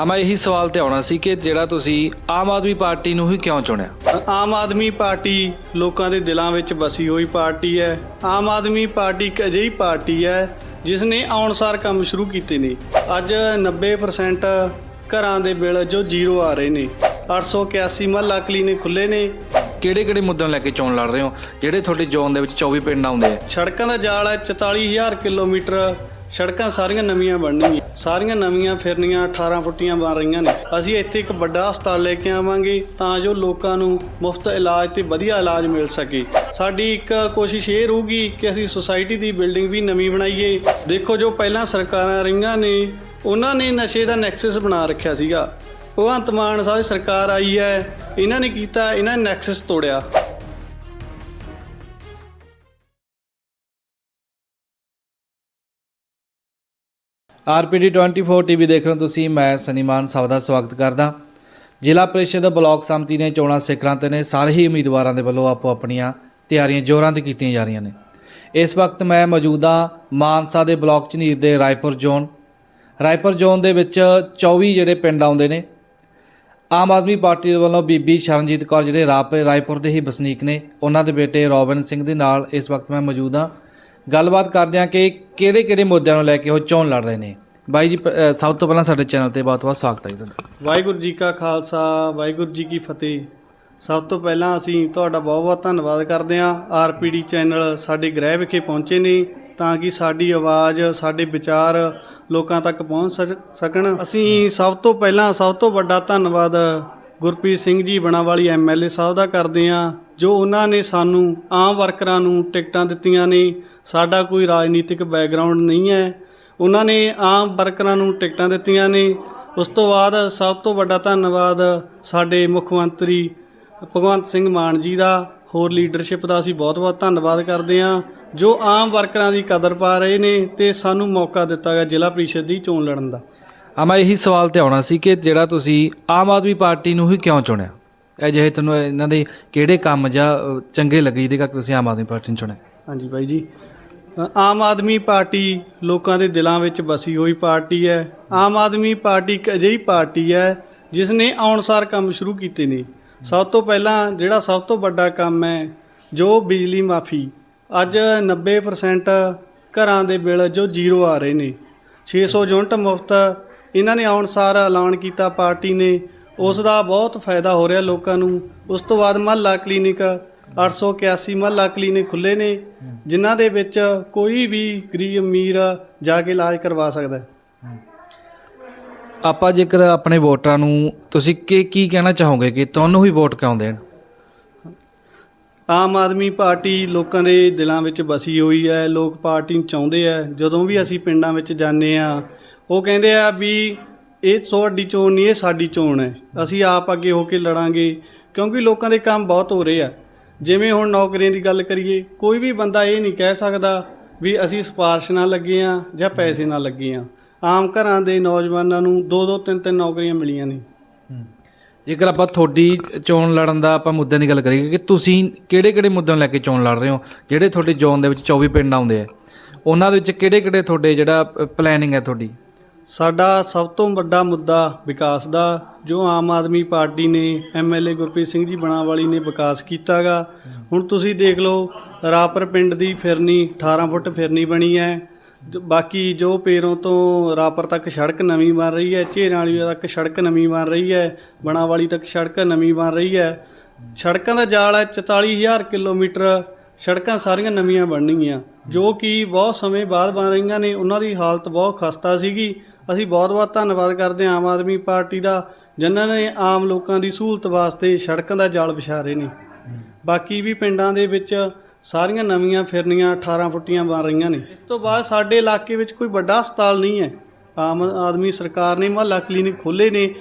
ਆ ਮੈਂ ਇਹੀ ਸਵਾਲ ਤੇ ਆਉਣਾ ਸੀ ਕਿ ਜਿਹੜਾ ਤੁਸੀਂ ਆਮ ਆਦਮੀ ਪਾਰਟੀ ਨੂੰ ਹੀ ਕਿਉਂ ਚੁਣਿਆ? ਆਮ ਆਦਮੀ ਪਾਰਟੀ ਲੋਕਾਂ ਦੇ ਦਿਲਾਂ ਵਿੱਚ ਵਸੀ ਹੋਈ ਪਾਰਟੀ ਹੈ। ਆਮ ਆਦਮੀ ਪਾਰਟੀ ਇੱਕ ਅਜਿਹੀ ਪਾਰਟੀ ਹੈ ਜਿਸ ਨੇ ਆਉਣਸਾਰ ਕੰਮ ਸ਼ੁਰੂ ਕੀਤੇ ਨੇ। ਅੱਜ 90% ਘਰਾਂ ਦੇ ਬਿੱਲ ਜੋ ਜ਼ੀਰੋ ਆ ਰਹੇ ਨੇ। 881 ਮਹੱਲਾ ਕਲੀਨਿਕ ਖੁੱਲੇ ਨੇ। ਕਿਹੜੇ ਕਿਹੜੇ ਮੁੱਦਿਆਂ ਨੂੰ ਲੈ ਕੇ ਚੋਣ ਲੜ ਰਹੇ ਹੋ? ਜਿਹੜੇ ਤੁਹਾਡੀ ਜ਼ੋਨ ਦੇ ਵਿੱਚ 24 ਪਿੰਡ ਆਉਂਦੇ ਆ। ਸੜਕਾਂ ਦਾ ਜਾਲ ਹੈ 44000 ਕਿਲੋਮੀਟਰ। ਸੜਕਾਂ ਸਾਰੀਆਂ ਨਵੀਆਂ ਬਣਨਗੀਆਂ ਸਾਰੀਆਂ ਨਵੀਆਂ ਫਿਰਨੀਆਂ 18 ਫੁੱਟੀਆਂ ਬਣ ਰਹੀਆਂ ਨੇ। ਅਸੀਂ ਇੱਥੇ ਇੱਕ ਵੱਡਾ ਹਸਪਤਾਲ ਲੈ ਕੇ ਆਵਾਂਗੇ ਤਾਂ ਜੋ ਲੋਕਾਂ ਨੂੰ ਮੁਫਤ ਇਲਾਜ ਤੇ ਵਧੀਆ ਇਲਾਜ ਮਿਲ ਸਕੇ। ਸਾਡੀ ਇੱਕ ਕੋਸ਼ਿਸ਼ ਇਹ ਰਹੂਗੀ ਕਿ ਅਸੀਂ ਸੁਸਾਇਟੀ ਦੀ ਬਿਲਡਿੰਗ ਵੀ ਨਵੀਂ ਬਣਾਈਏ। ਦੇਖੋ ਜੋ ਪਹਿਲਾਂ ਸਰਕਾਰਾਂ ਰਹੀਆਂ ਨੇ, ਉਹਨਾਂ ਨੇ ਨਸ਼ੇ ਦਾ ਨੈਕਸਸ ਬਣਾ ਰੱਖਿਆ ਸੀਗਾ। ਭਗਵੰਤ ਮਾਨ ਸਾਹਿਬ ਸਰਕਾਰ ਆਈ ਹੈ, ਇਹਨਾਂ ਨੇ ਕੀਤਾ, ਇਹਨਾਂ ਨੇ ਨੈਕਸਸ ਤੋੜਿਆ। ਆਰਪੀਡੀ 24 ਟੀਵੀ ਦੇਖ ਰਹੇ ਹੋ ਤੁਸੀਂ, ਮੈਂ ਸਨੀਮਾਨ ਸਭ ਦਾ ਸਵਾਗਤ ਕਰਦਾ। ਜ਼ਿਲ੍ਹਾ ਪ੍ਰੀਸ਼ਦ ਬਲਾਕ ਸੰਮਤੀ ਨੇ ਚੋਣਾਂ ਸਿਖਰਾਂ ਤੇ ਨੇ ਸਾਰੇ ਹੀ ਉਮੀਦਵਾਰਾਂ ਦੇ ਵੱਲੋਂ ਆਪੋ ਆਪਣੀਆਂ ਤਿਆਰੀਆਂ ਜ਼ੋਰਾਂ ਤੇ ਕੀਤੀਆਂ ਜਾ ਰਹੀਆਂ ਨੇ। ਇਸ ਵਕਤ ਮੈਂ ਮੌਜੂਦਾ ਮਾਨਸਾ ਦੇ ਬਲਾਕ ਝਨੀਰ ਦੇ ਰਾਏਪੁਰ ਜ਼ੋਨ ਰਾਏਪੁਰ ਜ਼ੋਨ ਦੇ ਵਿੱਚ 24 ਜਿਹੜੇ ਪਿੰਡ ਆਉਂਦੇ ਨੇ, ਆਮ ਆਦਮੀ ਪਾਰਟੀ ਦੇ ਵੱਲੋਂ ਬੀਬੀ ਸ਼ਰਨਜੀਤ ਕੌਰ ਜਿਹੜੇ ਰਾਪ ਰਾਏਪੁਰ ਦੇ ਹੀ ਵਸਨੀਕ ਨੇ, ਉਹਨਾਂ ਦੇ ਬੇਟੇ ਰੋਬਿਨ ਸਿੰਘ ਦੇ ਨਾਲ ਇਸ ਵਕਤ ਮੈਂ ਮੌਜੂਦ ਹਾਂ। ਗੱਲਬਾਤ ਕਰਦੇ ਹਾਂ ਕਿ ਕਿਹੜੇ ਕਿਹੜੇ ਮੁੱਦਿਆਂ ਨੂੰ ਲੈ ਕੇ ਉਹ ਚੋਣ ਲੜ ਰਹੇ ਨੇ? ਬਾਈ ਜੀ ਪ- ਅ, ਸਭ ਤੋਂ ਪਹਿਲਾਂ ਸਾਡੇ ਚੈਨਲ ਤੇ ਬਹੁਤ ਬਹੁਤ ਸਵਾਗਤ ਹੈ ਜੀ ਤੁਹਾਡਾ। ਵਾਹਿਗੁਰੂ ਜੀ ਕਾ ਖਾਲਸਾ ਵਾਹਿਗੁਰੂ ਜੀ ਕੀ ਫਤਿਹ। ਸਭ ਤੋਂ ਪਹਿਲਾਂ ਅਸੀਂ ਤੁਹਾਡਾ ਬਹੁਤ-ਬਹੁਤ ਧੰਨਵਾਦ ਕਰਦੇ ਹਾਂ। ਆਰਪੀਡੀ ਚੈਨਲ ਸਾਡੇ ਗ੍ਰਹਿ ਵਿਖੇ ਪਹੁੰਚੇ ਨੇ ਤਾਂ ਕਿ ਸਾਡੀ ਆਵਾਜ਼ ਸਾਡੇ ਵਿਚਾਰ ਲੋਕਾਂ ਤੱਕ ਪਹੁੰਚ ਸਕ- ਸਕਣ। ਅਸੀਂ ਸਭ ਤੋਂ ਪਹਿਲਾਂ ਸਭ ਤੋਂ ਵੱਡਾ ਧੰਨਵਾਦ ਗੁਰਪ੍ਰੀਤ ਸਿੰਘ ਜੀ ਬਣਾਵਾਲੀ ਐਮਐਲਏ ਸਾਹਿਬ ਦਾ ਕਰਦੇ ਹਾਂ। ਜੋ ਉਹਨਾਂ ਨੇ ਸਾਨੂੰ ਆਮ ਵਰਕਰਾਂ ਨੂੰ ਟਿਕਟਾਂ ਦਿੱਤੀਆਂ ਨੇ, ਸਾਡਾ ਕੋਈ ਰਾਜਨੀਤਿਕ ਬੈਕਗ੍ਰਾਉਂਡ ਨਹੀਂ ਹੈ। ਉਹਨਾਂ ਨੇ ਆਮ ਵਰਕਰਾਂ ਨੂੰ ਟਿਕਟਾਂ ਦਿੱਤੀਆਂ ਨੇ। ਉਸ ਤੋਂ ਬਾਅਦ ਸਭ ਤੋਂ ਵੱਡਾ ਧੰਨਵਾਦ ਸਾਡੇ ਮੁੱਖ ਮੰਤਰੀ ਭਗਵੰਤ ਸਿੰਘ ਮਾਨ ਜੀ ਦਾ। ਹੋਰ ਲੀਡਰਸ਼ਿਪ ਦਾ ਅਸੀਂ ਬਹੁਤ-ਬਹੁਤ ਧੰਨਵਾਦ ਕਰਦੇ ਹਾਂ। ਜੋ ਆਮ ਵਰਕਰਾਂ ਦੀ ਕਦਰ ਪਾ ਰਹੇ ਨੇ ਤੇ ਸਾਨੂੰ ਮੌਕਾ ਦਿੱਤਾ ਗਿਆ ਜ਼ਿਲ੍ਹਾ ਪ੍ਰੀਸ਼ਦ ਦੀ ਚੋਣ ਲੜਨ ਦਾ। ਆ ਮੈਂ ਇਹੀ ਸਵਾਲ ਤੇ ਆਉਣਾ ਸੀ ਕਿ ਜਿਹੜਾ ਤੁਸੀਂ ਆਮ ਆਦਮੀ ਪਾਰਟੀ ਨੂੰ ਹੀ ਕਿਉਂ ਚੁਣਿਆ? ਅਜਿਹੇ ਤੁਹਾਨੂੰ ਇਹਨਾਂ ਦੇ ਕਿਹੜੇ ਕੰਮ ਜਾਂ ਅ, ਚੰਗੇ ਲੱਗੇ ਜਿਹਦੇ ਕਰਕੇ ਤੁਸੀਂ ਆਮ ਆਦਮੀ ਪਾਰਟੀ ਨੂੰ ਚੁਣਿਆ? ਹਾਂਜੀ ਬਾਈ ਜੀ। ਅ, ਆਮ ਆਦਮੀ ਪਾਰਟੀ ਲੋਕਾਂ ਦੇ ਦਿਲਾਂ ਵਿੱਚ ਵਸੀ ਹੋਈ ਪਾਰਟੀ ਹੈ। ਆਮ ਆਦਮੀ ਪਾਰਟੀ ਇੱਕ ਅਜਿਹੀ ਪਾਰਟੀ ਹੈ ਜਿਸ ਨੇ ਆਉਣਸਾਰ ਕੰਮ ਸ਼ੁਰੂ ਕੀਤੇ ਨੇ। ਸਭ ਤੋਂ ਪਹਿਲਾਂ ਜਿਹੜਾ ਸਭ ਤੋਂ ਵੱਡਾ ਕੰਮ ਹੈ ਜੋ ਬਿਜਲੀ ਮਾਫੀ। ਅੱਜ 90% ਘਰਾਂ ਦੇ ਬਿੱਲ ਜੋ ਜ਼ੀਰੋ ਆ ਰਹੇ ਨੇ। 600 ਯੂਨਿਟ ਮੁਫਤ ਇਹਨਾਂ ਨੇ ਆਉਣਸਾਰ ਐਲਾਨ ਕੀਤਾ ਪਾਰਟੀ ਨੇ। ਉਸ ਦਾ ਬਹੁਤ ਫਾਇਦਾ ਹੋ ਰਿਹਾ ਲੋਕਾਂ ਨੂੰ। ਉਸ ਤੋਂ ਬਾਅਦ ਮਹੱਲਾ ਕਲੀਨਿਕ 881 ਮਹੱਲਾ ਕਲੀਨਿਕ ਖੁੱਲੇ ਨੇ ਜਿਨ੍ਹਾਂ ਦੇ ਵਿੱਚ ਕੋਈ ਵੀ ਗਰੀਬ ਅਮੀਰ ਜਾ ਕੇ ਇਲਾਜ ਕਰਵਾ ਸਕਦਾ ਹੈ। ਆਪਾਂ ਜੇਕਰ ਆਪਣੇ ਵੋਟਰਾਂ ਨੂੰ ਤੁਸੀਂ ਕੀ ਕੀ ਕਹਿਣਾ ਚਾਹੋਗੇ ਕਿ ਤੁਹਾਨੂੰ ਹੀ ਵੋਟ ਕਿਉਂ ਦੇਣ? ਆਮ ਆਦਮੀ ਪਾਰਟੀ ਲੋਕਾਂ ਦੇ ਦਿਲਾਂ ਵਿੱਚ ਵਸੀ ਹੋਈ ਹੈ ਲੋਕ ਪਾਰਟੀ ਨੂੰ ਚਾਹੁੰਦੇ ਆ ਜਦੋਂ ਵੀ ਅਸੀਂ ਪਿੰਡਾਂ ਵਿੱਚ ਜਾਂਦੇ ਆ ਉਹ ਕਹਿੰਦੇ ਆ ਵੀ ਇਹ ਤੁਹਾਡੀ ਚੋਣ ਨਹੀਂ, ਇਹ ਸਾਡੀ ਚੋਣ ਹੈ। ਅਸੀਂ ਆਪ ਅੱਗੇ ਹੋ ਕੇ ਲੜਾਂਗੇ, ਕਿਉਂਕਿ ਲੋਕਾਂ ਦੇ ਕੰਮ ਬਹੁਤ ਹੋ ਰਹੇ ਆ। ਜਿਵੇਂ ਹੁਣ ਨੌਕਰੀਆਂ ਦੀ ਗੱਲ ਕਰੀਏ, ਕੋਈ ਵੀ ਬੰਦਾ ਇਹ ਨਹੀਂ ਕਹਿ ਸਕਦਾ ਵੀ ਅਸੀਂ ਸਿਫਾਰਿਸ਼ ਨਾਲ ਲੱਗੇ ਆ ਜਾਂ ਪੈਸੇ ਨਾਲ ਲੱਗੇ ਆ। ਆਮ ਘਰਾਂ ਦੇ ਨੌਜਵਾਨਾਂ ਨੂੰ ਦੋ ਦੋ, ਤਿੰਨ ਤਿੰਨ ਨੌਕਰੀਆਂ ਮਿਲੀਆਂ ਨੇ। ਜੇਕਰ ਆਪਾਂ ਤੁਹਾਡੀ ਚੋਣ ਲੜਨ ਦਾ ਆਪਾਂ ਮੁੱਦਿਆਂ ਦੀ ਗੱਲ ਕਰੀਏ ਕਿ ਤੁਸੀਂ ਕਿਹੜੇ ਕਿਹੜੇ ਮੁੱਦਿਆਂ ਲੈ ਕੇ ਚੋਣ ਲੜ ਰਹੇ ਹੋ? ਜਿਹੜੇ ਤੁਹਾਡੇ ਜ਼ੋਨ ਦੇ ਵਿੱਚ 24 ਪਿੰਡ ਆਉਂਦੇ ਆ, ਉਹਨਾਂ ਦੇ ਵਿੱਚ ਕਿਹੜੇ ਕਿਹੜੇ ਤੁਹਾਡੇ ਜਿਹੜਾ ਪਲੈਨਿੰਗ ਹੈ ਤੁਹਾਡੀ? ਸਾਡਾ ਸਭ ਤੋਂ ਵੱਡਾ ਮੁੱਦਾ ਵਿਕਾਸ ਦਾ, ਜੋ ਆਮ ਆਦਮੀ ਪਾਰਟੀ ਨੇ ਐਮਐਲਏ ਗੁਰਪ੍ਰੀਤ ਸਿੰਘ ਜੀ ਬਣਾਵਾਲੀ ਨੇ ਵਿਕਾਸ ਕੀਤਾਗਾ। ਹੁਣ ਤੁਸੀਂ ਦੇਖ ਲਓ, ਰਾਪਰ ਪਿੰਡ ਦੀ ਫਿਰਨੀ 18 ਫੁੱਟ ਫਿਰਨੀ ਬਣੀ ਹੈ। ਬਾਕੀ ਜੋ ਪੇਰੋਂ ਤੋਂ ਰਾਪਰ ਤੱਕ ਸੜਕ ਨਵੀਂ ਬਣ ਰਹੀ ਹੈ, ਝੇਰਾਂ ਵਾਲੀ ਤੱਕ ਸੜਕ ਨਵੀਂ ਬਣ ਰਹੀ ਹੈ, ਬਣਾਵਾਲੀ ਤੱਕ ਸੜਕ ਨਵੀਂ ਬਣ ਰਹੀ ਹੈ। ਸੜਕਾਂ ਦਾ ਜਾਲ ਹੈ 44000 ਕਿਲੋਮੀਟਰ, ਸੜਕਾਂ ਸਾਰੀਆਂ ਨਵੀਆਂ ਬਣਨਗੀਆਂ ਜੋ ਕਿ ਬਹੁਤ ਸਮੇਂ ਬਾਅਦ ਬਣ ਰਹੀਆਂ ਨੇ, ਉਹਨਾਂ ਦੀ ਹਾਲਤ ਬਹੁਤ ਖਸਤਾ ਸੀਗੀ। ਅਸੀਂ ਬਹੁਤ-ਬਹੁਤ ਧੰਨਵਾਦ ਕਰਦੇ ਹਾਂ ਆਮ ਆਦਮੀ ਪਾਰਟੀ ਦਾ, ਜਿਨ੍ਹਾਂ ਨੇ ਆਮ ਲੋਕਾਂ ਦੀ ਸਹੂਲਤ ਵਾਸਤੇ ਸੜਕਾਂ ਦਾ ਜਾਲ ਵਿਛਾ ਰਹੇ ਨੇ। ਬਾਕੀ ਵੀ ਪਿੰਡਾਂ ਦੇ ਵਿੱਚ ਸਾਰੀਆਂ ਨਵੀਆਂ ਫਿਰਨੀਆਂ 18 ਫੁੱਟੀਆਂ ਬਣ ਰਹੀਆਂ ਨੇ। ਇਸ ਤੋਂ ਬਾਅਦ ਸਾਡੇ ਇਲਾਕੇ ਵਿੱਚ ਕੋਈ ਵੱਡਾ ਹਸਪਤਾਲ ਨਹੀਂ ਹੈ। ਆਮ ਆਦਮੀ ਸਰਕਾਰ ਨੇ ਮਹੱਲਾ ਕਲੀਨਿਕ ਖੋਲੇ ਨੇ।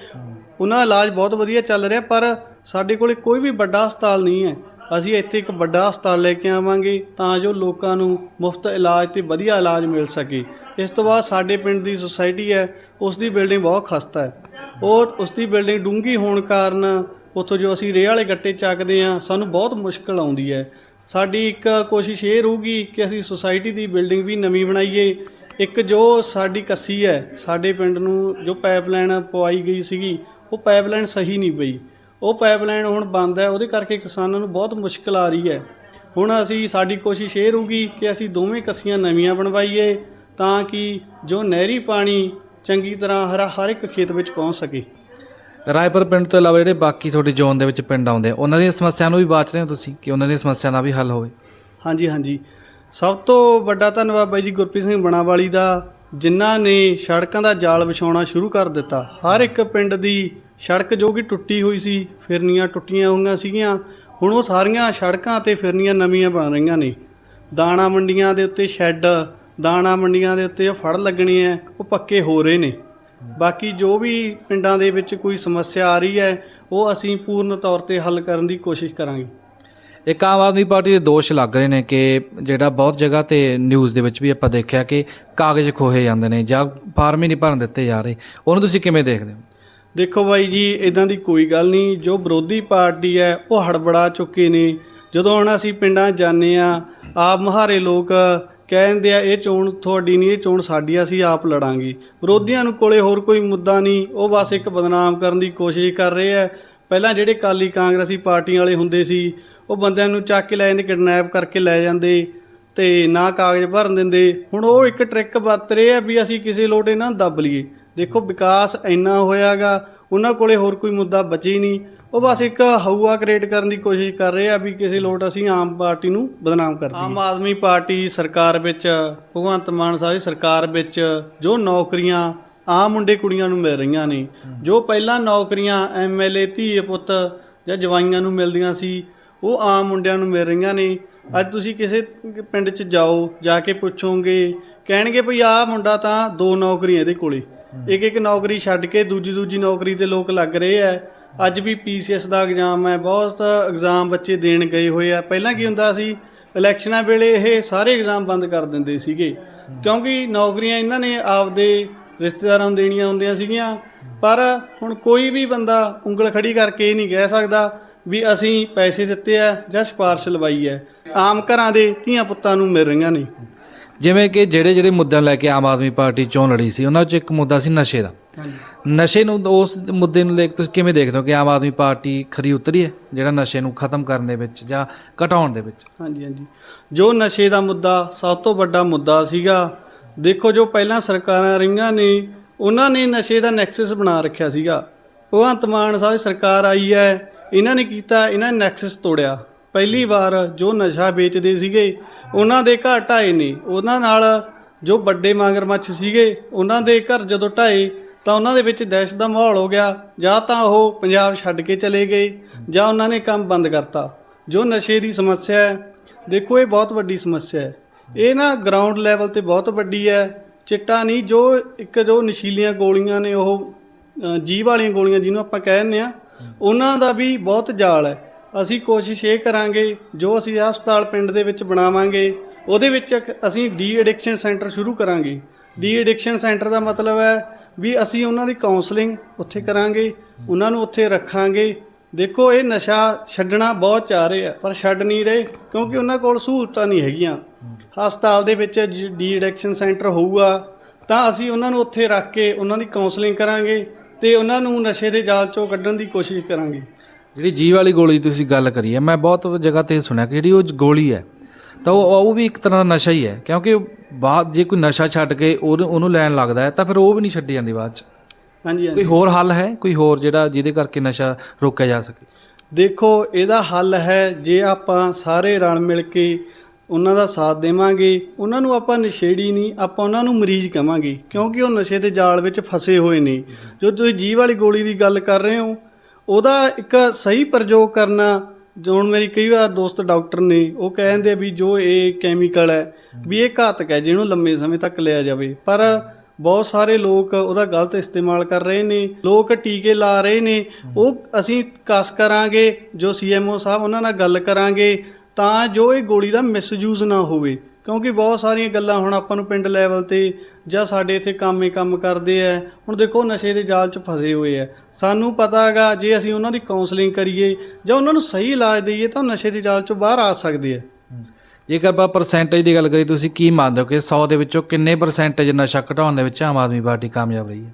ਉਹਨਾਂ ਦਾ ਇਲਾਜ ਬਹੁਤ ਵਧੀਆ ਚੱਲ ਰਿਹਾ, ਪਰ ਸਾਡੇ ਕੋਲੇ ਕੋਈ ਵੀ ਵੱਡਾ ਹਸਪਤਾਲ ਨਹੀਂ ਹੈ। ਅਸੀਂ ਇੱਥੇ ਇੱਕ ਵੱਡਾ ਹਸਪਤਾਲ ਲੈ ਕੇ ਆਵਾਂਗੇ ਤਾਂ ਜੋ ਲੋਕਾਂ ਨੂੰ ਮੁਫਤ ਇਲਾਜ ਤੇ ਵਧੀਆ ਇਲਾਜ ਮਿਲ ਸਕੇ। ਇਸ ਤੋਂ ਬਾਅਦ ਸਾਡੇ ਪਿੰਡ ਦੀ ਸੁਸਾਇਟੀ ਹੈ, ਉਸ ਦੀ ਬਿਲਡਿੰਗ ਬਹੁਤ ਖਸਤਾ ਹੈ। ਔਰ ਉਸ ਦੀ ਬਿਲਡਿੰਗ ਡੂੰਘੀ ਹੋਣ ਕਾਰਨ ਉੱਥੋਂ ਜੋ ਅਸੀਂ ਰੇਹ ਵਾਲੇ ਗੱਟੇ ਚੱਕਦੇ ਆ ਸਾਨੂੰ ਬਹੁਤ ਮੁਸ਼ਕਲ ਆਉਂਦੀ ਹੈ। ਸਾਡੀ ਇੱਕ ਕੋਸ਼ਿਸ਼ ਇਹ ਰਹੂਗੀ ਕਿ ਅਸੀਂ ਸੁਸਾਇਟੀ ਦੀ ਬਿਲਡਿੰਗ ਵੀ ਨਵੀਂ ਬਣਾਈਏ। ਇੱਕ ਜੋ ਸਾਡੀ ਕੱਸੀ ਹੈ, ਸਾਡੇ ਪਿੰਡ ਨੂੰ ਜੋ ਪਾਈਪਲਾਈਨ ਪਵਾਈ ਗਈ ਸੀਗੀ, ਉਹ ਪਾਈਪਲਾਈਨ ਸਹੀ ਨਹੀਂ ਪਈ। ਉਹ ਪਾਈਪਲਾਈਨ ਹੁਣ ਬੰਦ ਹੈ ਉਹਦੇ ਕਰਕੇ ਕਿਸਾਨਾਂ ਨੂੰ ਬਹੁਤ ਮੁਸ਼ਕਲ ਆ ਰਹੀ ਹੈ। ਹੁਣ ਅਸੀਂ ਸਾਡੀ ਕੋਸ਼ਿਸ਼ ਇਹ ਰਹੂਗੀ ਕਿ ਅਸੀਂ ਦੋਵੇਂ ਕੱਸੀਆਂ ਨਵੀਆਂ ਬਣਵਾਈਏ ਤਾਂ ਕਿ ਜੋ ਨਹਿਰੀ ਪਾਣੀ ਚੰਗੀ ਤਰ੍ਹਾਂ ਹਰ ਹਰ ਇੱਕ ਖੇਤ ਵਿੱਚ ਪਹੁੰਚ ਸਕੇ। ਰਾਏਪੁਰ ਪਿੰਡ ਤੋਂ ਇਲਾਵਾ ਜਿਹੜੇ ਬਾਕੀ ਤੁਹਾਡੀ ਜ਼ੋਨ ਦੇ ਵਿੱਚ ਪਿੰਡ ਆਉਂਦੇ ਆ ਉਹਨਾਂ ਦੀਆਂ ਸਮੱਸਿਆਵਾਂ ਨੂੰ ਵੀ ਬਾਚ ਰਹੇ ਹੋ ਤੁਸੀਂ ਕਿ ਉਹਨਾਂ ਦੀਆਂ ਸਮੱਸਿਆ ਦਾ ਵੀ ਹੱਲ ਹੋਵੇ? ਹਾਂਜੀ ਹਾਂਜੀ। ਸਭ ਤੋਂ ਵੱਡਾ ਧੰਨਵਾਦ ਬਾਈ ਜੀ ਗੁਰਪ੍ਰੀਤ ਸਿੰਘ ਬਣਾਵਾਲੀ ਦਾ ਜਿਨ੍ਹਾਂ ਨੇ ਸੜਕਾਂ ਦਾ ਜਾਲ ਵਿਛਾਉਣਾ ਸ਼ੁਰੂ ਕਰ ਦਿੱਤਾ। ਹਰ ਇੱਕ ਪਿੰਡ ਦੀ ਸੜਕ ਜੋ ਕਿ ਟੁੱਟੀ ਹੋਈ ਸੀ, ਫਿਰਨੀਆਂ ਟੁੱਟੀਆਂ ਹੋਈਆਂ ਸੀਗੀਆਂ, ਹੁਣ ਉਹ ਸਾਰੀਆਂ ਸੜਕਾਂ ਤੇ ਫਿਰਨੀਆਂ ਨਵੀਆਂ ਬਣ ਰਹੀਆਂ ਨੇ। ਦਾਣਾ ਮੰਡੀਆਂ ਦੇ ਉੱਤੇ ਸ਼ੈੱਡ, ਦਾਣਾ ਮੰਡੀਆਂ ਦੇ ਉੱਤੇ ਫੜ ਲੱਗਣੇ ਆ ਉਹ ਪੱਕੇ ਹੋ ਰਹੇ ਨੇ। ਬਾਕੀ ਜੋ ਵੀ ਪਿੰਡਾਂ ਦੇ ਵਿੱਚ ਕੋਈ ਸਮੱਸਿਆ ਆ ਰਹੀ ਹੈ ਉਹ ਅਸੀਂ ਪੂਰਨ ਤੌਰ ਤੇ ਹੱਲ ਕਰਨ ਦੀ ਕੋਸ਼ਿਸ਼ ਕਰਾਂਗੇ। ਇੱਕ ਆਮ ਆਦਮੀ ਪਾਰਟੀ ਦੇ ਦੋਸ਼ ਲੱਗ ਰਹੇ ਨੇ ਕਿ ਜਿਹੜਾ ਬਹੁਤ ਜਗ੍ਹਾ ਤੇ ਨਿਊਜ਼ ਦੇ ਵਿੱਚ ਵੀ ਆਪਾਂ ਦੇਖਿਆ ਕਿ ਕਾਗਜ਼ ਖੋਹੇ ਜਾਂਦੇ ਨੇ ਜਾਂ ਫਾਰਮ ਹੀ ਨਹੀਂ ਭਰਨ ਦਿੱਤੇ ਜਾ ਰਹੇ। ਉਹਨੂੰ ਤੁਸੀਂ ਕਿਵੇਂ ਦੇਖਦੇ ਹੋ? ਦੇਖੋ ਬਾਈ ਜੀ ਇਦਾਂ ਦੀ ਕੋਈ ਗੱਲ ਨਹੀਂ ਜੋ ਵਿਰੋਧੀ ਪਾਰਟੀ ਹੈ ਉਹ ਹੜਬੜਾ ਚੁੱਕੇ ਨੇ। ਜਦੋਂ ਹੁਣ ਅਸੀਂ ਪਿੰਡਾਂ ਜਾਂਦੇ ਆ ਆਪ ਮਹਾਰੇ ਲੋਕ ਕਹਿੰਦੇ ਆ ਇਹ ਚੋਣ ਤੁਹਾਡੀ ਨਹੀਂ ਇਹ ਚੋਣ ਸਾਡੀ ਆ, ਅਸੀਂ ਆਪ ਲੜਾਂਗੇ। ਵਿਰੋਧੀਆਂ ਨੂੰ ਕੋਲੇ ਹੋਰ ਕੋਈ ਮੁੱਦਾ ਨਹੀਂ ਉਹ ਬਸ ਇੱਕ ਬਦਨਾਮ ਕਰਨ ਦੀ ਕੋਸ਼ਿਸ਼ ਕਰ ਰਹੇ ਆ। ਪਹਿਲਾਂ ਜਿਹੜੇ ਕਾਲੀ ਕਾਂਗਰਸੀ ਪਾਰਟੀਆਂ ਵਾਲੇ ਹੁੰਦੇ ਸੀ ਉਹ ਬੰਦਿਆਂ ਨੂੰ ਚੱਕ ਕੇ ਲੈ ਜਾਂਦੇ ਕਿਡਨੈਪ ਕਰਕੇ ਲੈ ਜਾਂਦੇ ਤੇ ਨਾ ਕਾਗਜ਼ ਭਰਨ ਦਿੰਦੇ। ਹੁਣ ਉਹ ਇੱਕ ਟ੍ਰਿਕ ਵਰਤ ਰਹੇ ਆ ਵੀ ਅਸੀਂ ਕਿਸੇ ਲੋਟ ਇਹਨਾਂ ਦੱਬ ਲਈਏ। ਦੇਖੋ ਵਿਕਾਸ ਇੰਨਾ ਹੋਇਆਗਾ, ਉਹਨਾਂ ਕੋਲੇ ਹੋਰ ਕੋਈ ਮੁੱਦਾ ਬਚੇ ਹੀ ਨਹੀਂ। ਉਹ ਬਸ ਇੱਕ ਹਊਆ ਕ੍ਰੀਏਟ ਕਰਨ ਦੀ ਕੋਸ਼ਿਸ਼ ਕਰ ਰਹੇ ਆ ਵੀ ਕਿਸੇ ਲੋਟ ਅਸੀਂ ਆਮ ਪਾਰਟੀ ਨੂੰ ਬਦਨਾਮ ਕਰ ਦਈਏ। ਆਮ ਆਦਮੀ ਪਾਰਟੀ ਸਰਕਾਰ ਵਿੱਚ, ਭਗਵੰਤ ਮਾਨ ਸਾਹਿਬ ਦੀ ਸਰਕਾਰ ਵਿੱਚ ਜੋ ਨੌਕਰੀਆਂ ਆਮ ਮੁੰਡੇ ਕੁੜੀਆਂ ਨੂੰ ਮਿਲ ਰਹੀਆਂ ਨੇ, ਜੋ ਪਹਿਲਾਂ ਨੌਕਰੀਆਂ ਐਮਐਲਏ ਧੀ ਪੁੱਤ ਜਾਂ ਜਵਾਈਆਂ ਨੂੰ ਮਿਲਦੀਆਂ ਸੀ, ਉਹ ਆਮ ਮੁੰਡਿਆਂ ਨੂੰ ਮਿਲ ਰਹੀਆਂ ਨੇ। ਅੱਜ ਤੁਸੀਂ ਕਿਸੇ ਪਿੰਡ 'ਚ ਜਾਓ, ਜਾ ਕੇ ਪੁੱਛੋਗੇ, ਕਹਿਣਗੇ ਭਈ ਆਹ ਮੁੰਡਾ ਤਾਂ ਦੋ ਨੌਕਰੀਆਂ ਇਹਦੇ ਕੋਲੇ। ਇੱਕ ਇੱਕ ਨੌਕਰੀ ਛੱਡ ਕੇ ਦੂਜੀ ਦੂਜੀ ਨੌਕਰੀ ਤੇ ਲੋਕ ਲੱਗ ਰਹੇ ਆ ਅੱਜ ਵੀ ਪੀਸੀਐਸ ਦਾ ਐਗਜ਼ਾਮ ਹੈ ਬਹੁਤ ਐਗਜ਼ਾਮ ਬੱਚੇ ਦੇਣ ਗਏ ਹੋਏ ਆ। ਪਹਿਲਾਂ ਕੀ ਹੁੰਦਾ ਸੀ, ਇਲੈਕਸ਼ਨਾਂ ਵੇਲੇ ਇਹ ਸਾਰੇ ਐਗਜ਼ਾਮ ਬੰਦ ਕਰ ਦਿੰਦੇ ਸੀਗੇ। ਕਿਉਂਕਿ ਨੌਕਰੀਆਂ ਇਹਨਾਂ ਨੇ ਆਪਦੇ ਰਿਸ਼ਤੇਦਾਰਾਂ ਨੂੰ ਦੇਣੀਆਂ ਹੁੰਦੀਆਂ ਸੀਗੀਆਂ। ਪਰ ਹੁਣ ਕੋਈ ਵੀ ਬੰਦਾ ਉਂਗਲ ਖੜੀ ਕਰਕੇ ਇਹ ਨਹੀਂ ਕਹਿ ਸਕਦਾ ਵੀ ਅਸੀਂ ਪੈਸੇ ਦਿੱਤੇ ਆ ਜਾਂ ਸਿਫਾਰਿਸ਼ ਲਵਾਈ ਹੈ ਆਮ ਘਰਾਂ ਦੇ ਧੀਆਂ ਪੁੱਤਾਂ ਨੂੰ ਮਿਲ ਰਹੀਆਂ ਨੇ। ਜਿਵੇਂ ਕਿ ਜਿਹੜੇ ਜਿਹੜੇ ਮੁੱਦਿਆਂ ਲੈ ਕੇ ਆਮ ਆਦਮੀ ਪਾਰਟੀ ਚੋਣ ਲੜੀ ਸੀ ਉਹਨਾਂ 'ਚ ਇੱਕ ਮੁੱਦਾ ਸੀ ਨਸ਼ੇ ਦਾ। ਨਸ਼ੇ ਨੂੰ ਉਸ ਮੁੱਦੇ ਨੂੰ ਲੈ ਕੇ ਤੁਸੀਂ ਕਿਵੇਂ ਦੇਖਦੇ ਹੋ ਕਿ ਆਮ ਆਦਮੀ ਪਾਰਟੀ ਖਰੀ ਉਤਰੀ ਹੈ ਜਿਹੜਾ ਨਸ਼ੇ ਨੂੰ ਖਤਮ ਕਰਨ ਦੇ ਵਿੱਚ ਜਾਂ ਘਟਾਉਣ ਦੇ ਵਿੱਚ? ਹਾਂਜੀ ਹਾਂਜੀ। ਜੋ ਨਸ਼ੇ ਦਾ ਮੁੱਦਾ ਸਭ ਤੋਂ ਵੱਡਾ ਮੁੱਦਾ ਸੀਗਾ ਦੇਖੋ ਜੋ ਪਹਿਲਾਂ ਸਰਕਾਰਾਂ ਰਹੀਆਂ ਨੇ ਉਹਨਾਂ ਨੇ ਨਸ਼ੇ ਦਾ ਨੈਕਸਸ ਬਣਾ ਰੱਖਿਆ ਸੀਗਾ। ਭਗਵੰਤ ਮਾਨ ਸਾਹਿਬ ਦੀ ਸਰਕਾਰ ਆਈ ਹੈ ਇਹਨਾਂ ਨੇ ਕੀਤਾ ਇਹਨਾਂ ਨੇ ਨੈਕਸਸ ਤੋੜਿਆ। ਪਹਿਲੀ ਵਾਰ ਜੋ ਨਸ਼ਾ ਵੇਚਦੇ ਸੀਗੇ ਉਹਨਾਂ ਦੇ ਘਰ ਢਾਏ ਨੇ। ਉਹਨਾਂ ਨਾਲ ਜੋ ਵੱਡੇ ਮਗਰਮੱਛ ਸੀਗੇ ਉਹਨਾਂ ਦੇ ਘਰ ਜਦੋਂ ਢਾਏ ਤਾਂ ਉਹਨਾਂ ਦੇ ਵਿੱਚ ਦਹਿਸ਼ਤ ਦਾ ਮਾਹੌਲ ਹੋ ਗਿਆ। ਜਾਂ ਤਾਂ ਉਹ ਪੰਜਾਬ ਛੱਡ ਕੇ ਚਲੇ ਗਏ ਜਾਂ ਉਹਨਾਂ ਨੇ ਕੰਮ ਬੰਦ ਕਰਤਾ। ਜੋ ਨਸ਼ੇ ਦੀ ਸਮੱਸਿਆ ਹੈ ਦੇਖੋ ਇਹ ਬਹੁਤ ਵੱਡੀ ਸਮੱਸਿਆ ਹੈ। ਇਹ ਨਾ ਗਰਾਊਂਡ ਲੈਵਲ ਤੇ ਬਹੁਤ ਵੱਡੀ ਹੈ। ਚਿੱਟਾ ਨਹੀਂ ਜੋ ਇੱਕ ਜੋ ਨਸ਼ੀਲੀਆਂ ਗੋਲੀਆਂ ਨੇ ਉਹ ਅ, ਜੀਭ ਵਾਲੀਆਂ ਗੋਲੀਆਂ ਜਿਹਨੂੰ ਆਪਾਂ ਕਹਿੰਦੇ ਆ ਉਹਨਾਂ ਦਾ ਵੀ ਬਹੁਤ ਜਾਲ ਹੈ। ਅਸੀਂ ਕੋਸ਼ਿਸ਼ ਇਹ ਕਰਾਂਗੇ, ਜੋ ਅਸੀਂ ਹਸਪਤਾਲ ਪਿੰਡ ਦੇ ਵਿੱਚ ਬਣਾਵਾਂਗੇ, ਉਹਦੇ ਵਿੱਚ ਇੱਕ ਅਸੀਂ ਡੀ ਐਡਿਕਸ਼ਨ ਸੈਂਟਰ ਸ਼ੁਰੂ ਕਰਾਂਗੇ। ਡੀ ਐਡਿਕਸ਼ਨ ਸੈਂਟਰ ਦਾ ਮਤਲਬ ਹੈ ਵੀ ਅਸੀਂ ਉਹਨਾਂ ਦੀ ਕਾਉਂਸਲਿੰਗ ਉੱਥੇ ਕਰਾਂਗੇ, ਉਹਨਾਂ ਨੂੰ ਉੱਥੇ ਰੱਖਾਂਗੇ। ਦੇਖੋ, ਇਹ ਨਸ਼ਾ ਛੱਡਣਾ ਬਹੁਤ ਚਾਹ ਰਹੇ ਆ ਪਰ ਛੱਡ ਨਹੀਂ ਰਹੇ, ਕਿਉਂਕਿ ਉਹਨਾਂ ਕੋਲ ਸਹੂਲਤਾਂ ਨਹੀਂ ਹੈਗੀਆਂ। ਹਸਪਤਾਲ ਦੇ ਵਿੱਚ ਡੀ ਐਡਿਕਸ਼ਨ ਸੈਂਟਰ ਹੋਊਗਾ, ਤਾਂ ਅਸੀਂ ਉਹਨਾਂ ਨੂੰ ਉੱਥੇ ਰੱਖ ਕੇ ਉਹਨਾਂ ਦੀ ਕਾਉਂਸਲਿੰਗ ਕਰਾਂਗੇ ਤੇ ਉਹਨਾਂ ਨੂੰ ਨਸ਼ੇ ਦੇ ਜਾਲ ਚੋਂ ਕੱਢਣ ਦੀ ਕੋਸ਼ਿਸ਼ ਕਰਾਂਗੇ। ਜਿਹੜੀ ਜੀ ਵਾਲੀ ਗੋਲੀ ਦੀ ਤੁਸੀਂ ਗੱਲ ਕਰੀ ਹੈ ਮੈਂ ਬਹੁਤ ਜਗ੍ਹਾ ਤੇ ਸੁਣਿਆ ਕਿ ਜਿਹੜੀ ਉਹ ਗੋਲੀ ਹੈ ਤਾਂ ਉਹ ਉਹ ਵੀ ਇੱਕ ਤਰ੍ਹਾਂ ਦਾ ਨਸ਼ਾ ਹੀ ਹੈ ਕਿਉਂਕਿ ਬਾਅਦ ਜੇ ਕੋਈ ਨਸ਼ਾ ਛੱਡ ਕੇ ਉਹਨੂੰ ਉਹਨੂੰ ਲੈਣ ਲੱਗਦਾ ਹੈ ਤਾਂ ਫਿਰ ਉਹ ਵੀ ਨਹੀਂ ਛੱਡੀ ਜਾਂਦੀ ਬਾਅਦ ਚ। ਹਾਂਜੀ ਕੋਈ ਹੋਰ ਹੱਲ ਹੈ? ਕੋਈ ਹੋਰ ਜਿਹੜਾ ਜਿਹਦੇ ਕਰਕੇ ਨਸ਼ਾ ਰੋਕਿਆ ਜਾ ਸਕੇ? ਦੇਖੋ ਇਹਦਾ ਹੱਲ ਹੈ ਜੇ ਆਪਾਂ ਸਾਰੇ ਰਲ ਮਿਲ ਕੇ ਉਹਨਾਂ ਦਾ ਸਾਥ ਦੇਵਾਂਗੇ ਉਹਨਾਂ ਨੂੰ ਆਪਾਂ ਨਸ਼ੇੜੀ ਨਹੀਂ ਆਪਾਂ ਉਹਨਾਂ ਨੂੰ ਮਰੀਜ਼ ਕਵਾਂਗੇ ਕਿਉਂਕਿ ਉਹ ਨਸ਼ੇ ਦੇ ਜਾਲ ਵਿੱਚ ਫਸੇ ਹੋਏ ਨੇ। ਜੋ ਤੁਸੀਂ ਜੀਵ ਵਾਲੀ ਗੋਲੀ ਦੀ ਗੱਲ ਕਰ ਰਹੇ ਹੋ ਉਹਦਾ ਇੱਕ ਸਹੀ ਪ੍ਰਯੋਗ ਕਰਨਾ, ਜੋ ਹੁਣ ਮੇਰੀ ਕਈ ਵਾਰ ਦੋਸਤ ਡਾਕਟਰ ਨੇ, ਉਹ ਕਹਿੰਦੇ ਵੀ ਜੋ ਇਹ ਕੈਮੀਕਲ ਹੈ, ਵੀ ਇਹ ਘਾਤਕ ਹੈ, ਜਿਹਨੂੰ ਲੰਮੇ ਸਮੇਂ ਤੱਕ ਲਿਆ ਜਾਵੇ। ਪਰ ਬਹੁਤ ਸਾਰੇ ਲੋਕ ਉਹਦਾ ਗਲਤ ਇਸਤੇਮਾਲ ਕਰ ਰਹੇ ਨੇ, ਲੋਕ ਟੀਕੇ ਲਾ ਰਹੇ ਨੇ। ਉਹ ਅਸੀਂ ਕਸ ਕਰਾਂਗੇ, ਜੋ ਸੀਐਮਓ ਸਾਹਿਬ ਉਹਨਾਂ ਨਾਲ ਗੱਲ ਕਰਾਂਗੇ, ਤਾਂ ਜੋ ਇਹ ਗੋਲੀ ਦਾ ਮਿਸਯੂਜ਼ ਨਾ ਹੋਵੇ। ਕਿਉਂਕਿ ਬਹੁਤ ਸਾਰੀਆਂ ਗੱਲਾਂ ਹੁਣ ਆਪਾਂ ਨੂੰ ਪਿੰਡ ਲੈਵਲ ਤੇ ਜਾਂ ਸਾਡੇ ਇੱਥੇ ਕੰਮ ਹੀ ਕੰਮ ਕਰਦੇ ਆ ਹੁਣ ਦੇਖੋ ਨਸ਼ੇ ਦੇ ਜਾਲ 'ਚ ਫਸੇ ਹੋਏ ਆ ਸਾਨੂੰ ਪਤਾ ਹੈਗਾ ਜੇ ਅਸੀਂ ਉਹਨਾਂ ਦੀ ਕਾਉਂਸਲਿੰਗ ਕਰੀਏ ਜਾਂ ਉਹਨਾਂ ਨੂੰ ਸਹੀ ਇਲਾਜ ਦਈਏ ਤਾਂ ਨਸ਼ੇ ਦੇ ਜਾਲ 'ਚੋਂ ਬਾਹਰ ਆ ਸਕਦੇ ਆ ਜੇਕਰ ਆਪਾਂ ਪਰਸੈਂਟੇਜ ਦੀ ਗੱਲ ਕਰੀ ਤੁਸੀਂ ਕੀ ਮੰਨਦੇ ਹੋ ਕਿ 100 ਦੇ ਵਿੱਚੋਂ ਕਿੰਨੇ ਪਰਸੈਂਟੇਜ ਨਸ਼ਾ ਘਟਾਉਣ ਦੇ ਵਿੱਚ ਆਮ ਆਦਮੀ ਪਾਰਟੀ ਕਾਮਯਾਬ ਰਹੀ ਹੈ?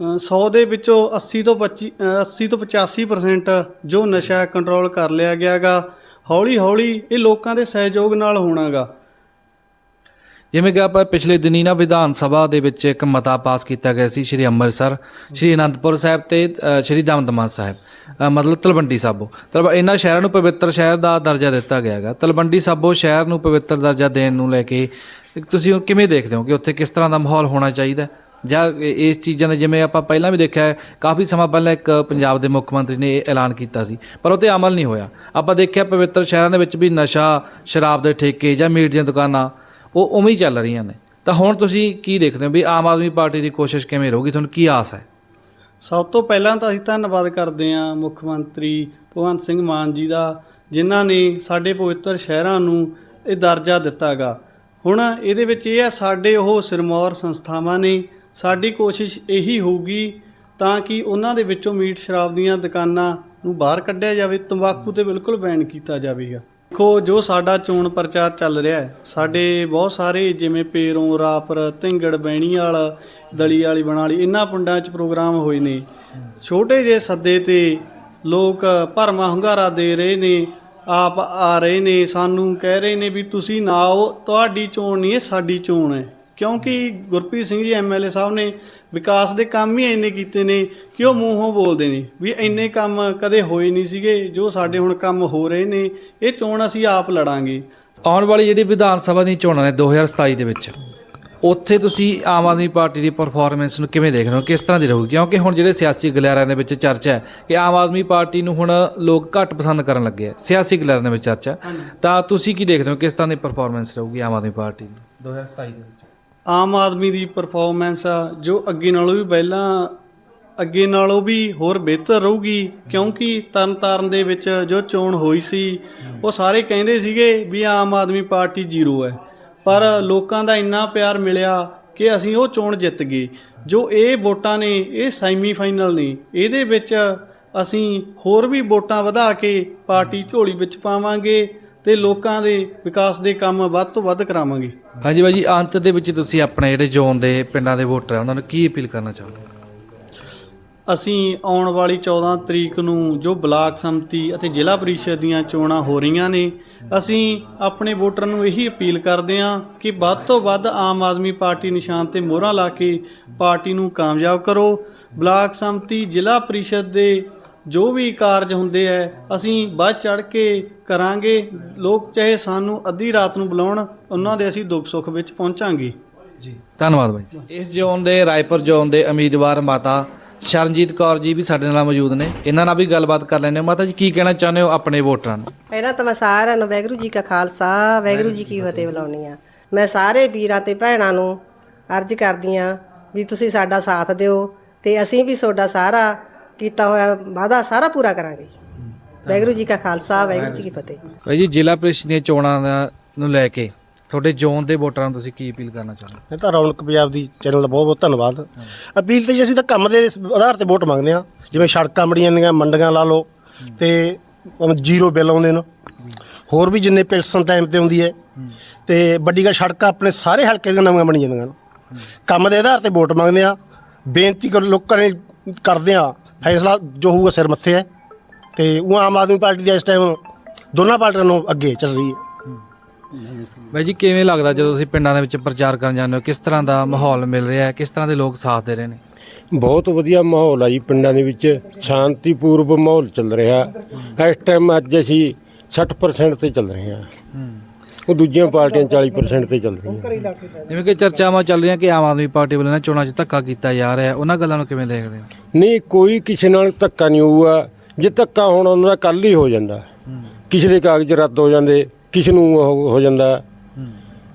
ਅ, 100 ਦੇ ਵਿੱਚੋਂ 80 ਤੋਂ 25 ਅ, 80 ਤੋਂ 85% ਜੋ ਨਸ਼ਾ ਕੰਟਰੋਲ ਕਰ ਲਿਆ ਗਿਆਗਾ। ਹੌਲੀ ਹੌਲੀ ਇਹ ਲੋਕਾਂ ਦੇ ਸਹਿਯੋਗ ਨਾਲ ਹੋਣਾਗਾ। ਜਿਵੇਂ ਕਿ ਆਪਾਂ ਪਿਛਲੇ ਦਿਨੀ ਨਾ ਵਿਧਾਨ ਸਭਾ ਦੇ ਵਿੱਚ ਇੱਕ ਮਤਾ ਪਾਸ ਕੀਤਾ ਗਿਆ ਸੀ ਸ਼੍ਰੀ ਅੰਮ੍ਰਿਤਸਰ, ਸ਼੍ਰੀ ਅਨੰਦਪੁਰ ਸਾਹਿਬ ਤੇ ਸ਼੍ਰੀ ਦਮਦਮਾ ਸਾਹਿਬ ਮਤਲਬ ਤਲਵੰਡੀ ਸਾਬੋ। ਤਲਬ ਇਹਨਾਂ ਸ਼ਹਿਰਾਂ ਨੂੰ ਪਵਿੱਤਰ ਸ਼ਹਿਰ ਦਾ ਦਰਜਾ ਦਿੱਤਾ ਗਿਆ ਹੈਗਾ। ਤਲਵੰਡੀ ਸਾਬੋ ਸ਼ਹਿਰ ਨੂੰ ਪਵਿੱਤਰ ਦਰਜਾ ਦੇਣ ਨੂੰ ਲੈ ਕੇ ਤੁਸੀਂ ਕਿਵੇਂ ਦੇਖਦੇ ਹੋ ਕਿ ਉੱਥੇ ਕਿਸ ਤਰ੍ਹਾਂ ਦਾ ਮਾਹੌਲ ਹੋਣਾ ਚਾਹੀਦਾ? ਜਾਂ ਇਸ ਚੀਜ਼ਾਂ ਦੇ ਜਿਵੇਂ ਆਪਾਂ ਪਹਿਲਾਂ ਵੀ ਦੇਖਿਆ, ਕਾਫੀ ਸਮਾਂ ਪਹਿਲਾਂ ਇੱਕ ਪੰਜਾਬ ਦੇ ਮੁੱਖ ਮੰਤਰੀ ਨੇ ਇਹ ਐਲਾਨ ਕੀਤਾ ਸੀ, ਪਰ ਉਹ ਤੇ ਅਮਲ ਨਹੀਂ ਹੋਇਆ। ਆਪਾਂ ਦੇਖਿਆ ਪਵਿੱਤਰ ਸ਼ਹਿਰਾਂ ਦੇ ਵਿੱਚ ਵੀ ਨਸ਼ਾ, ਸ਼ਰਾਬ ਦੇ ਠੇਕੇ ਜਾਂ ਮੀਟ ਦੀਆਂ ਦੁਕਾਨਾਂ ਉਹ ਉਵੇਂ ਹੀ ਚੱਲ ਰਹੀਆਂ ਨੇ। ਤਾਂ ਹੁਣ ਤੁਸੀਂ ਕੀ ਦੇਖਦੇ ਹੋ ਵੀ ਆਮ ਆਦਮੀ ਪਾਰਟੀ ਦੀ ਕੋਸ਼ਿਸ਼ ਕਿਵੇਂ ਰਹੂਗੀ? ਤੁਹਾਨੂੰ ਕੀ ਆਸ ਹੈ? ਸਭ ਤੋਂ ਪਹਿਲਾਂ ਤਾਂ ਅਸੀਂ ਧੰਨਵਾਦ ਕਰਦੇ ਹਾਂ ਮੁੱਖ ਮੰਤਰੀ ਭਗਵੰਤ ਸਿੰਘ ਮਾਨ ਜੀ ਦਾ, ਜਿਨ੍ਹਾਂ ਨੇ ਸਾਡੇ ਪਵਿੱਤਰ ਸ਼ਹਿਰਾਂ ਨੂੰ ਇਹ ਦਰਜਾ ਦਿੱਤਾਗਾ। ਹੁਣ ਇਹਦੇ ਵਿੱਚ ਇਹ ਹੈ, ਸਾਡੇ ਉਹ ਸਿਰਮੌਰ ਸੰਸਥਾਵਾਂ ਨੇ, ਸਾਡੀ ਕੋਸ਼ਿਸ਼ ਇਹੀ ਹੋਊਗੀ ਤਾਂ ਕਿ ਉਹਨਾਂ ਦੇ ਵਿੱਚੋਂ ਮੀਟ ਸ਼ਰਾਬ ਦੀਆਂ ਦੁਕਾਨਾਂ ਨੂੰ ਬਾਹਰ ਕੱਢਿਆ ਜਾਵੇ, ਤੰਬਾਕੂ ਤੇ ਬਿਲਕੁਲ ਬੈਨ ਕੀਤਾ ਜਾਵੇਗਾ। ਦੇਖੋ, ਜੋ ਸਾਡਾ ਚੋਣ ਪ੍ਰਚਾਰ ਚੱਲ ਰਿਹਾ ਹੈ, ਸਾਡੇ ਬਹੁਤ ਸਾਰੇ ਜਿਵੇਂ ਪੇਰੋਂ, ਰਾਪਰ, ਧਿੰਗੜ ਬੈਣੀਵਾਲ ਦਲੀ ਵਾਲੀ ਬਣਾਲੀ ਇਹਨਾਂ ਪਿੰਡਾਂ 'ਚ ਪ੍ਰੋਗਰਾਮ ਹੋਏ ਨੇ। ਛੋਟੇ ਜਿਹੇ ਸੱਦੇ ਤੇ ਲੋਕ ਭਰਮਾ ਹੁੰਗਾਰਾ ਦੇ ਰਹੇ ਨੇ, ਆਪ ਆ ਰਹੇ ਨੇ, ਸਾਨੂੰ ਕਹਿ ਰਹੇ ਨੇ ਵੀ ਤੁਸੀਂ ਨਾ ਆਓ, ਤੁਹਾਡੀ ਚੋਣ ਨਹੀਂ ਹੈ ਸਾਡੀ ਚੋਣ ਹੈ। ਕਿਉਂਕਿ ਗੁਰਪ੍ਰੀਤ ਸਿੰਘ ਜੀ ਐਮਐਲਏ ਸਾਹਿਬ ਨੇ ਵਿਕਾਸ ਦੇ ਕੰਮ ਹੀ ਇੰਨੇ ਕੀਤੇ ਨੇ ਕਿ ਉਹ ਮੂੰਹੋਂ ਬੋਲਦੇ ਨੇ ਵੀ ਇੰਨੇ ਕੰਮ ਕਦੇ ਹੋਏ ਨਹੀਂ ਸੀਗੇ ਜੋ ਸਾਡੇ ਹੁਣ ਕੰਮ ਹੋ ਰਹੇ ਨੇ ਇਹ ਚੋਣ ਅਸੀਂ ਆਪ ਲੜਾਂਗੇ। ਆਉਣ ਵਾਲੀ ਜਿਹੜੀ ਵਿਧਾਨ ਸਭਾ ਦੀਆਂ ਚੋਣਾਂ ਨੇ 2027 ਦੇ ਵਿੱਚ ਉੱਥੇ ਤੁਸੀਂ ਆਮ ਆਦਮੀ ਪਾਰਟੀ ਦੀ ਪਰਫਾਰਮੈਂਸ ਨੂੰ ਕਿਵੇਂ ਦੇਖ ਰਹੇ ਹੋ? ਕਿਸ ਤਰ੍ਹਾਂ ਦੀ ਰਹੂਗੀ? ਕਿਉਂਕਿ ਹੁਣ ਜਿਹੜੇ ਸਿਆਸੀ ਗਲਿਆਰਿਆਂ ਦੇ ਵਿੱਚ ਚਰਚਾ ਹੈ ਕਿ ਆਮ ਆਦਮੀ ਪਾਰਟੀ ਨੂੰ ਹੁਣ ਲੋਕ ਘੱਟ ਪਸੰਦ ਕਰਨ ਲੱਗੇ ਆ ਸਿਆਸੀ ਗਲਿਆਰਿਆਂ ਦੇ ਵਿੱਚ ਚਰਚਾ। ਤਾਂ ਤੁਸੀਂ ਕੀ ਦੇਖਦੇ ਹੋ? ਕਿਸ ਤਰ੍ਹਾਂ ਦੀ ਪਰਫਾਰਮੈਂਸ ਰਹੂਗੀ ਆਮ ਆਦਮੀ ਪਾਰਟੀ ਦੀ 2027 ਦੇ ਵਿੱਚ? ਆਮ ਆਦਮੀ ਦੀ ਪਰਫਾਰਮੈਂਸ ਆ, ਜੋ ਅੱਗੇ ਨਾਲੋਂ ਵੀ ਪਹਿਲਾਂ, ਅੱਗੇ ਨਾਲੋਂ ਵੀ ਹੋਰ ਬਿਹਤਰ ਰਹੂਗੀ, ਕਿਉਂਕਿ ਤਰਨਤਾਰਨ ਦੇ ਵਿੱਚ ਜੋ ਚੋਣ ਹੋਈ ਸੀ, ਉਹ ਸਾਰੇ ਕਹਿੰਦੇ ਸੀਗੇ ਵੀ ਆਮ ਆਦਮੀ ਪਾਰਟੀ ਜ਼ੀਰੋ ਹੈ। ਪਰ ਲੋਕਾਂ ਦਾ ਇੰਨਾ ਪਿਆਰ ਮਿਲਿਆ ਕਿ ਅਸੀਂ ਉਹ ਚੋਣ ਜਿੱਤ ਗਏ। ਜੋ ਇਹ ਵੋਟਾਂ ਨੇ, ਇਹ ਸੈਮੀਫਾਈਨਲ ਨੇ, ਇਹਦੇ ਵਿੱਚ ਅਸੀਂ ਹੋਰ ਵੀ ਵੋਟਾਂ ਵਧਾ ਕੇ ਪਾਰਟੀ ਝੋਲੀ ਵਿੱਚ ਪਾਵਾਂਗੇ। ਤੇ ਲੋਕਾਂ ਦੇ ਵਿਕਾਸ ਦੇ ਕੰਮ ਵੱਧ ਤੋਂ ਵੱਧ ਕਰਾਵਾਂਗੇ। ਹਾਂਜੀ ਬਾਈ ਜੀ ਅੰਤ ਦੇ ਵਿੱਚ ਤੁਸੀਂ ਆਪਣੇ ਜਿਹੜੇ ਜ਼ੋਨ ਦੇ ਪਿੰਡਾਂ ਦੇ ਵੋਟਰ ਆ ਉਹਨਾਂ ਨੂੰ ਕੀ ਅਪੀਲ ਕਰਨਾ ਚਾਹੁੰਦੇ ਹੋ ਅਸੀਂ ਆਉਣ ਵਾਲੀ 14 ਤਰੀਕ ਨੂੰ ਜੋ ਬਲਾਕ ਸੰਮਤੀ ਅਤੇ ਜ਼ਿਲ੍ਹਾ ਪਰਿਸ਼ਦ ਦੀਆਂ ਚੋਣਾਂ ਹੋ ਰਹੀਆਂ ਨੇ ਅਸੀਂ ਆਪਣੇ ਵੋਟਰਾਂ ਨੂੰ ਇਹੀ ਅਪੀਲ ਕਰਦੇ ਹਾਂ ਕਿ ਵੱਧ ਤੋਂ ਵੱਧ ਆਮ ਆਦਮੀ ਪਾਰਟੀ ਨਿਸ਼ਾਨ ਤੇ ਮੋਹਰਾਂ ਲਾ ਕੇ ਪਾਰਟੀ ਨੂੰ ਕਾਮਯਾਬ ਕਰੋ। ਬਲਾਕ ਸੰਮਤੀ ਜ਼ਿਲ੍ਹਾ ਪਰਿਸ਼ਦ ਦੇ ਜੋ ਵੀ ਕਾਰਜ ਹੁੰਦੇ ਐ ਅਸੀਂ ਵੱਧ ਚੜ ਕੇ ਕਰਾਂਗੇ। ਲੋਕ ਚਾਹੇ ਸਾਨੂੰ ਅੱਧੀ ਰਾਤ ਨੂੰ ਬੁਲਾਉਣ ਉਹਨਾਂ ਦੇ ਅਸੀਂ ਦੁੱਖ ਸੁੱਖ ਵਿੱਚ ਪਹੁੰਚਾਂਗੇ। ਜੀ। ਧੰਨਵਾਦ ਬਾਈ ਜੀ। ਇਸ ਜ਼ੋਨ ਦੇ ਰਾਏਪੁਰ ਜ਼ੋਨ ਦੇ ਉਮੀਦਵਾਰ ਮਾਤਾ ਸ਼ਰਨਜੀਤ ਕੌਰ ਜੀ ਵੀ ਸਾਡੇ ਨਾਲ ਮੌਜੂਦ ਨੇ। ਇਹਨਾਂ ਨਾਲ ਵੀ ਗੱਲਬਾਤ ਕਰ ਲੈਂਦੇ ਹਾਂ। ਮਾਤਾ ਜੀ ਕੀ ਕਹਿਣਾ ਚਾਹੁੰਦੇ ਹੋ ਆਪਣੇ ਵੋਟਰਾਂ ਨੂੰ? ਪਹਿਲਾਂ ਤਾਂ ਮੈਂ ਸਾਰਿਆਂ ਨੂੰ ਵਾਹਿਗੁਰੂ ਜੀ ਕਾ ਖਾਲਸਾ ਵਾਹਿਗੁਰੂ ਜੀ ਕੀ ਫਤਿਹ ਬੁਲਾਉਣੀ ਆ ਮੈਂ ਸਾਰੇ ਵੀਰਾਂ ਤੇ ਭੈਣਾਂ ਨੂੰ ਅਰਜ਼ ਕਰਦੀ ਆ ਵੀ ਤੁਸੀਂ ਸਾਡਾ ਸਾਥ ਦਿਓ ਤੇ ਅਸੀਂ ਵੀ ਤੁਹਾਡਾ ਸਾਰਾ ਕੀਤਾ ਹੋਇਆ ਵਾਅਦਾ ਸਾਰਾ ਪੂਰਾ ਕਰਾਂਗੇ। ਵਾਹਿਗੁਰੂ ਜੀ ਕਾ ਖਾਲਸਾ ਵਾਹਿਗੁਰੂ ਜੀ ਕੀ ਫਤਿਹ। ਬਾਈ ਜੀ ਜ਼ਿਲ੍ਹਾ ਪ੍ਰੀਸ਼ਦ ਦੀਆਂ ਚੋਣਾਂ ਦਾ ਨੂੰ ਲੈ ਕੇ ਤੁਹਾਡੇ ਜ਼ੋਨ ਦੇ ਵੋਟਰਾਂ ਨੂੰ ਤੁਸੀਂ ਕੀ ਅਪੀਲ ਕਰਨਾ ਚਾਹੁੰਦੇ ਹੋ? ਇਹ ਤਾਂ ਰੌਣਕ ਪੰਜਾਬ ਦੀ ਚੈਨਲ ਦਾ ਬਹੁਤ ਬਹੁਤ ਧੰਨਵਾਦ। ਅਪੀਲ ਤੇ ਜੀ ਅਸੀਂ ਤਾਂ ਕੰਮ ਦੇ ਆਧਾਰ ਤੇ ਵੋਟ ਮੰਗਦੇ ਆ ਜਿਵੇਂ ਸੜਕਾਂ ਬੜੀਆਂ ਦੀਆਂ ਮੰਡੀਆਂ ਲਾ ਲਓ ਤੇ ਜ਼ੀਰੋ ਬਿੱਲ ਆਉਂਦੇ ਨੇ। ਹੋਰ ਵੀ ਜਿੰਨੇ ਪੈਨਸ਼ਨ ਟਾਈਮ ਤੇ ਆਉਂਦੀ ਹੈ। ਤੇ ਵੱਡੀ ਗੱਲ ਸੜਕਾਂ ਆਪਣੇ ਸਾਰੇ ਹਲਕੇ ਦੀਆਂ ਨਵੀਆਂ ਬਣੀ ਜਾਂਦੀਆਂ ਨੇ। ਕੰਮ ਦੇ ਆਧਾਰ ਤੇ ਵੋਟ ਮੰਗਦੇ ਆ ਬੇਨਤੀ ਕਰ ਲੋਕਾਂ ਨੇ ਕਰਦੇ ਆ ਫੈਸਲਾ ਜੋ ਹੋਊਗਾ ਸਿਰ ਮੱਥੇ ਹੈ। ਤੇ ਉਹ ਆਮ ਆਦਮੀ ਪਾਰਟੀ ਦੀ ਇਸ ਟਾਈਮ ਦੋਨਾਂ ਪਾਰਟੀਆਂ ਨੂੰ ਅੱਗੇ ਚੱਲ ਰਹੀ ਹੈ। ਬਾਈ ਜੀ ਕਿਵੇਂ ਲੱਗਦਾ ਜਦੋਂ ਤੁਸੀਂ ਪਿੰਡਾਂ ਦੇ ਵਿੱਚ ਪ੍ਰਚਾਰ ਕਰਨ ਜਾਂਦੇ ਹੋ? ਕਿਸ ਤਰ੍ਹਾਂ ਦਾ ਮਾਹੌਲ ਮਿਲ ਰਿਹਾ ਹੈ? ਕਿਸ ਤਰ੍ਹਾਂ ਦੇ ਲੋਕ ਸਾਥ ਦੇ ਰਹੇ ਨੇ? ਬਹੁਤ ਵਧੀਆ ਮਾਹੌਲ ਆ ਜੀ ਪਿੰਡਾਂ ਦੇ ਵਿੱਚ। ਸ਼ਾਂਤੀਪੂਰਵ ਮਾਹੌਲ ਚੱਲ ਰਿਹਾ। ਇਸ ਟਾਈਮ ਅੱਜ ਅਸੀਂ 60% ਤੇ ਚੱਲ ਰਹੇ ਹਾਂ। ਉਹ ਦੂਜੀਆਂ ਪਾਰਟੀਆਂ 40% ਤੇ ਚੱਲ ਰਹੀਆਂ। ਜਿਵੇਂ ਕਿ ਚਰਚਾਵਾਂ ਚੱਲ ਰਹੀਆਂ ਕਿ ਆਮ ਆਦਮੀ ਪਾਰਟੀ ਵੱਲੋਂ ਨਾ ਚੋਣਾਂ 'ਚ ਧੱਕਾ ਕੀਤਾ ਜਾ ਰਿਹਾ ਹੈ ਉਹਨਾਂ ਗੱਲਾਂ ਨੂੰ ਕਿਵੇਂ ਦੇਖਦੇ ਹੋ? ਨਹੀਂ ਕੋਈ ਕਿਸੇ ਨਾਲ ਧੱਕਾ ਨਹੀਂ ਹੋਊਗਾ। ਜੇ ਧੱਕਾ ਹੋਣਾ ਉਹਨਾਂ ਦਾ ਕੱਲ ਹੀ ਹੋ ਜਾਂਦਾ। ਕਿਸੇ ਦੇ ਕਾਗਜ਼ ਰੱਦ ਹੋ ਜਾਂਦੇ ਕਿਸੇ ਨੂੰ ਉਹ ਹੋ ਜਾਂਦਾ।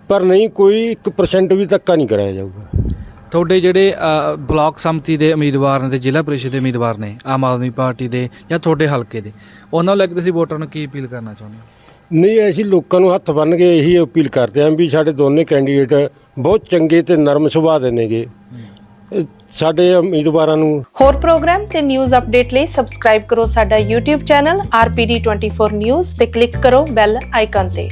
ਪਰ ਨਹੀਂ ਕੋਈ 1% ਵੀ ਧੱਕਾ ਨਹੀਂ ਕਰਾਇਆ ਜਾਊਗਾ। ਤੁਹਾਡੇ ਜਿਹੜੇ ਅ, ਬਲਾਕ ਸੰਮਤੀ ਦੇ ਉਮੀਦਵਾਰ ਨੇ ਤੇ ਜ਼ਿਲ੍ਹਾ ਪ੍ਰੀਸ਼ਦ ਦੇ ਉਮੀਦਵਾਰ ਨੇ ਆਮ ਆਦਮੀ ਪਾਰਟੀ ਦੇ ਜਾਂ ਤੁਹਾਡੇ ਹਲਕੇ ਦੇ ਉਹਨਾਂ ਨੂੰ ਲੈ ਕੇ ਤੁਸੀਂ ਵੋਟਰਾਂ ਨੂੰ ਕੀ ਅਪੀਲ ਕਰਨਾ ਚਾਹੁੰਦੇ ਹੋ? ਨਹੀਂ, ਅਸੀਂ ਲੋਕਾਂ ਨੂੰ ਹੱਥ ਬੰਨ੍ਹ ਕੇ ਇਹੀ ਅਪੀਲ ਕਰਦੇ ਹਾਂ ਵੀ ਸਾਡੇ ਦੋਨੇ ਕੈਂਡੀਡੇਟ ਬਹੁਤ ਚੰਗੇ ਤੇ ਨਰਮ ਸੁਭਾਅ ਦੇ ਨੇਗੇ। ਸਾਡੇ ਉਮੀਦਵਾਰਾਂ ਨੂੰ ਹੋਰ ਪ੍ਰੋਗਰਾਮ ਤੇ ਨਿਊਜ਼ ਅਪਡੇਟ ਲਈ ਸਬਸਕ੍ਰਾਈਬ ਕਰੋ ਸਾਡਾ YouTube ਚੈਨਲ RPD24 News ਤੇ ਕਲਿੱਕ ਕਰੋ ਬੈਲ ਆਈਕਨ ਤੇ।